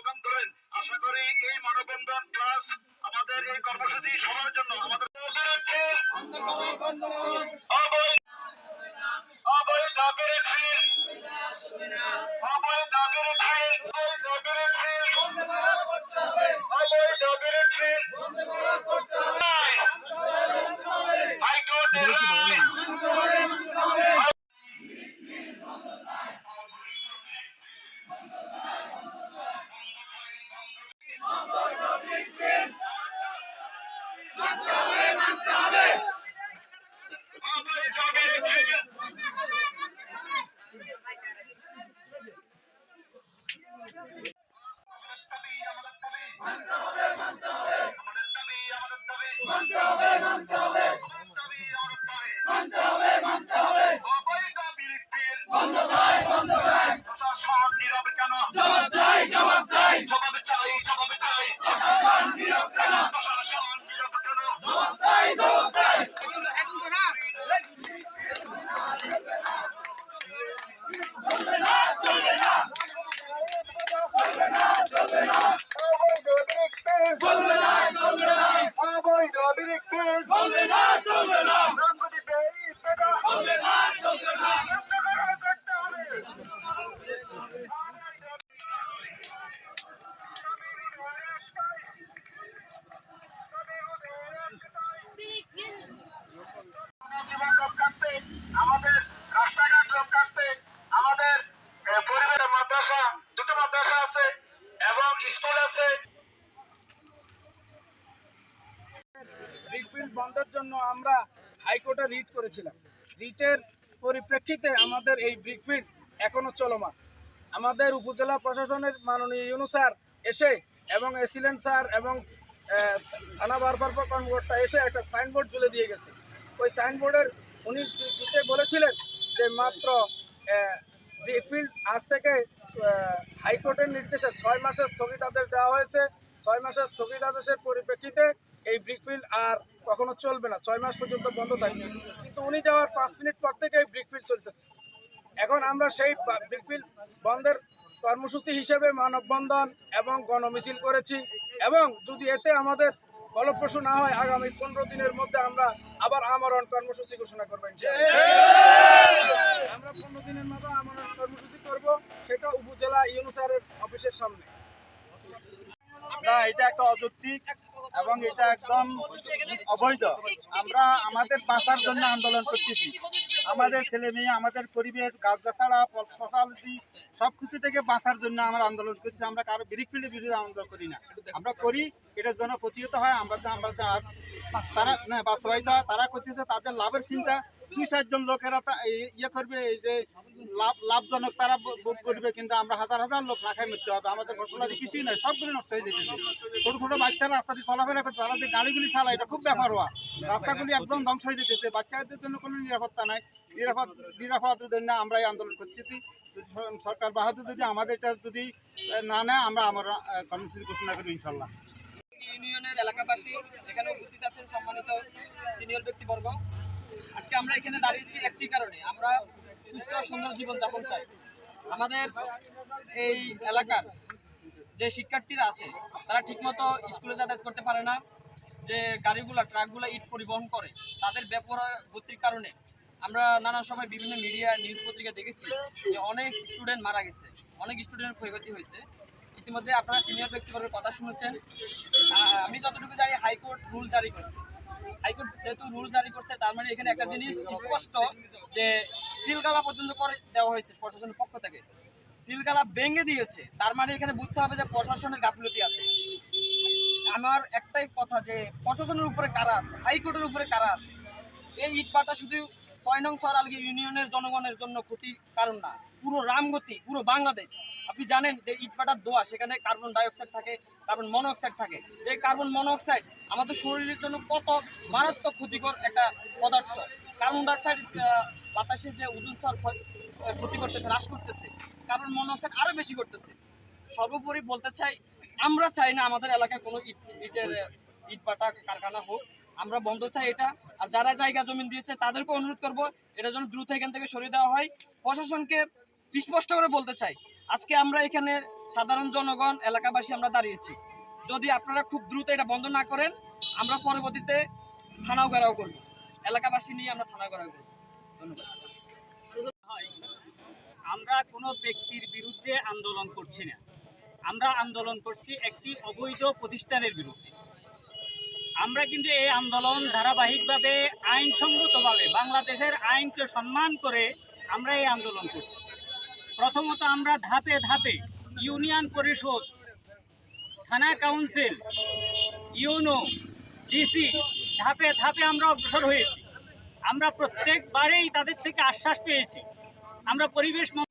Slogan ধরেন আশা করি এই মানববন্ধন প্লাস আমাদের এই কর্মসূচি সবার জন্য আমাদের অবৈধ প্রশাসন নীরব কেন প্রশাসন নীরব কেন জবাব চাই জবাব চাই চলবে না চলবে না অবৈধ বিরোধী চলবে না চলবে না রামগতিতে ইটটা চলবে না চলবে না করতে হবে জীবন রক্ষার্থে আমাদের রাস্তাঘাট রক্ষার্থে আমাদের আহ, পরিবেশ মাদ্রাসা দুটো মাদ্রাসা আছে এবং স্কুল আছে রিটফিল্ড বন্ধের জন্য আমরা হাইকোর্টে রিট করেছিলাম। রিটের পরিপ্রেক্ষিতে আমাদের এই ব্রিকফিল্ড এখনও চলমান। আমাদের উপজেলা প্রশাসনের মাননীয় ইউনু স্যার এসে এবং এসিলেন্ট স্যার এবং থানা ভারপ্রাপ্ত কর্মকর্তা এসে একটা সাইনবোর্ড তুলে দিয়ে গেছে। ওই সাইনবোর্ডের উনি দিতে বলেছিলেন যে মাত্র ব্রিকফিল্ড আজ থেকে হাইকোর্টের নির্দেশে ছয় মাসের স্থগিতাদেশ দেওয়া হয়েছে। ছয় মাসের স্থগিতাদেশের পরিপ্রেক্ষিতে এই ব্রিকফিল্ড আর কখনো চলবে না। ছয় মাস পর্যন্ত বন্ধ থাকবে। কিন্তু উনি যাওয়ার পাঁচ মিনিট পর থেকে এই ব্রিকফিল্ড চলতেছে। এখন আমরা সেই ব্রিকফিল্ড বন্ধের কর্মসূচি হিসেবে মানববন্ধন এবং গণমিছিল করেছি এবং যদি এতে আমাদের ফলপ্রসূ না হয়, আগামী পনেরো দিনের মধ্যে আমরা আবার আমরণ কর্মসূচি ঘোষণা করব আমরা পনেরো দিনের মতো আমরণ কর্মসূচি করব, সেটা উপজেলা ইউনুসারের অফিসের সামনে। না, এটা একটা অযৌক্তিক এবং এটা একদম অবৈধ। আমরা আমাদের বাঁচার জন্য আন্দোলন করতেছি। আমাদের ছেলে মেয়ে, আমাদের পরিবেশ গাছগাছাড়া ফসলাদি সব কিছু থেকে বাঁচার জন্য আমরা আন্দোলন করছি আমরা কারও বিরোধীর বিরুদ্ধে আন্দোলন করি না। আমরা করি, এটার জন্য প্রতিহত হয়। আমরা আমরা তারা বাস্তবায়িত হয়। তারা করতেছে, তাদের লাভের চিন্তা। দুই চারজন লোকেরা ইয়ে করবে, এই যে লাভ, লাভজনক তারা ভোগ করবে, কিন্তু আমরা হাজার হাজার লোক খাই মরতে হবে। আমাদের ফসলাদি কিছুই নয় সবগুলো নষ্ট হয়ে যেতেছে। ছোট ছোট বাচ্চারা রাস্তা দিয়ে চলাফেরা করে তারা যে গাড়িগুলি চালায়, এটা খুব ব্যাপার হওয়া। রাস্তাগুলি একদম ধ্বংস হয়ে যেতেছে, বাচ্চাদের জন্য কোনো নিরাপত্তা নাই। নিরাপদ নিরাপত্তার জন্য আমরা এই আন্দোলন স- সরকার বাহাদুর যদি আমাদের যদি না নেয়, আমরা আমার কর্মসূচি ঘোষণা করি ইনশাল্লাহ। ইউনিয়নের এলাকাবাসী এখানে উপস্থিত আছেন সম্মানিত সিনিয়র ব্যক্তিবর্গ। আজকে আমরা এখানে দাঁড়িয়েছি একটি কারণে। আমরা সুস্থ সুন্দর জীবনযাপন চাই। আমাদের এই এলাকার যে শিক্ষার্থীরা আছে, তারা ঠিকমতো স্কুলে যাতায়াত করতে পারে না, যে গাড়িগুলো, ট্রাকগুলো ইট পরিবহন করে, তাদের ব্যাপার গতির কারণে আমরা নানা সময় বিভিন্ন মিডিয়া, নিউজ পত্রিকা দেখেছি যে অনেক স্টুডেন্ট মারা গেছে, অনেক স্টুডেন্ট ক্ষয়ক্ষতি হয়েছে। ইতিমধ্যে আপনারা সিনিয়র ব্যক্তিবর্গের কথা শুনেছেন। আমি যতটুকু জানি, হাইকোর্ট রুল জারি করছে। হাইকোর্ট যেহেতু রুল জারি করছে, তার মানে এখানে একটা জিনিস স্পষ্ট যে সিলগালা পর্যন্ত করে দেওয়া হয়েছে প্রশাসনের পক্ষ থেকে। সিলগালা ভেঙে দিয়েছে, তার মানে এখানে বুঝতে হবে যে প্রশাসনের গাফিলতি আছে। আমার একটাই কথা যে প্রশাসনের উপরে কারা আছে? হাইকোর্টের উপরে কারা আছে? এই ইটপাটা শুধু ছয় নং সরালগি ইউনিয়নের জনগণের জন্য ক্ষতি কারণ না। পুরো রামগতি পুরো বাংলাদেশ। আপনি জানেন যে ইটপাটার দোয়া সেখানে কার্বন ডাইঅক্সাইড থাকে কার্বন মনোঅক্সাইড থাকে। এই কার্বন মনোঅক্সাইড আমাদের শরীরের জন্য কত মারাত্মক ক্ষতিকর একটা পদার্থ। কার্বন ডাইঅক্সাইড আহ, বাতাসের যে ওজন স্তর ক্ষতি করতেছে হ্রাস করতেছে কার্বন মনোঅক্সাইড আরও বেশি করতেছে। সর্বোপরি বলতে চাই আমরা চাই না আমাদের এলাকায় কোনো ইট ইটের ইটপাটা কারখানা হোক আমরা বন্ধ চাই এটা। আর যারা জায়গা জমিন দিয়েছে, তাদেরকে অনুরোধ করব, এটা যেন দ্রুত এখান থেকে সরিয়ে দেওয়া হয়। প্রশাসনকে স্পষ্ট করে বলতে চাই, আজকে আমরা এখানে সাধারণ জনগণ, এলাকাবাসী আমরা দাঁড়িয়েছি। যদি আপনারা খুব দ্রুত এটা বন্ধ না করেন, আমরা পরবর্তীতে থানাও ঘেরাও করব। এলাকাবাসী নিয়ে আমরা থানা ঘেরাও করব। ধন্যবাদ। আমরা কোনো ব্যক্তির বিরুদ্ধে আন্দোলন করছি না। আমরা আন্দোলন করছি একটি অবৈধ প্রতিষ্ঠানের বিরুদ্ধে। আমরা কিন্তু এই আন্দোলন ধারাবাহিকভাবে আইনসঙ্গতভাবে বাংলাদেশের আইনকে সম্মান করে আমরা এই আন্দোলন করছি। প্রথমত আমরা ধাপে ধাপে ইউনিয়ন পরিষদ, থানা কাউন্সিল, ইউনো, ডিসি ধাপে ধাপে আমরা অগ্রসর হয়েছি। আমরা প্রত্যেকবারেই তাদের থেকে আশ্বাস পেয়েছি। আমরা পরিবেশ মন্ত্রী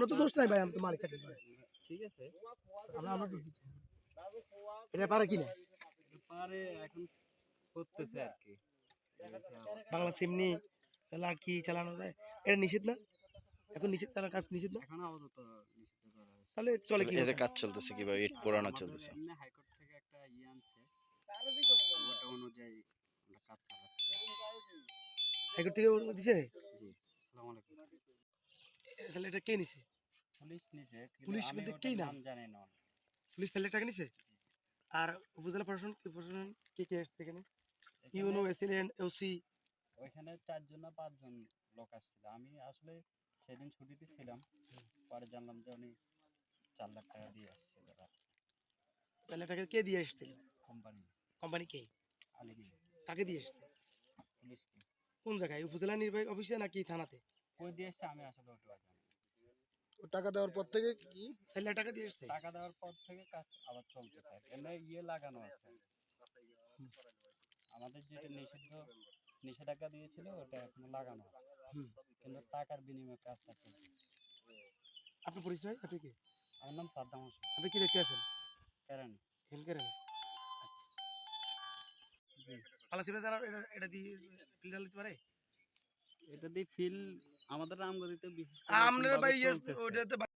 আমরা তো দোষ নাই ভাই আমি তো মালিক চাকরি করে। ঠিক আছে। আমরা আমরা দোষ দিচ্ছি। এটা পারে কি না? পারে এখন করতেছে আর কি। বাংলা সিম নিয়ে তাহলে আর কি চালানো যায়? এটা নিষেধ না? এখন নিষেধ চালার কাজ নিষেধ না? এখন আপাতত নিষিদ্ধ করা তাহলে চলে কি? এতে কাজ চলতেছে কীভাবে ইট পোড়ানো চলতেছে। হাইকোর্ট থেকে একটা ইয়ে আনছে। ওটা অনুযায়ী আমরা কাজ চালাচ্ছি। হাইকোর্ট থেকে দিছে? জি আসসালামু আলাইকুম। তাহলে এটা কে নিছে? পুলিশ নিছে পুলিশ বলতে কি নাম? জানি না পুলিশ তাহলে টাকা নিছে আর উপজেলা প্রশাসন কি প্রশাসন? কে কে আসছে এখানে? ইউনো এসিলেন ওসি ওইখানে চারজন না পাঁচজন লোক আসছিল। আমি আসলে সেদিন ছুটিতে ছিলাম। পরে জানলাম যে উনি চার লাখ টাকা দিয়ে আসছিল তাহলে টাকা কে দিয়ে এসেছিল? কোম্পানি। কোম্পানি কে? আলিগিরি। কাকে দিয়ে এসেছে? পুলিশকে। কোন জায়গায়? উপজেলা নির্বাহী অফিসে নাকি থানাতে? কই দিয়ে এসছে? আমি আসলে ওটা জানি। টাকা দেওয়ার পর থেকে কি? তাহলে টাকা দিয়ে এসেছে? টাকা দেওয়ার পর থেকে কাজ আবার চলতেছে এমনি ইয়ে লাগানো আছে। আমাদের যেটা নিষিদ্ধ নিষেধাজ্ঞা দিয়েছিল ওটা এখনও লাগানো আছে। কিন্তু টাকার বিনিময়ে কাজটা চলতেছে। আপনার পরিচয়? আপনি কি? আমার নাম সাদ্দাম হোসেন। আপনি কি দেখতে আছেন? কেরানি। আল্লাহ সিমে জানা এটা এটা দিয়ে ফিল্টার দিতে পারে? এটা দিয়ে ফিল আমাদের করে আমরা ভাই ওটাতে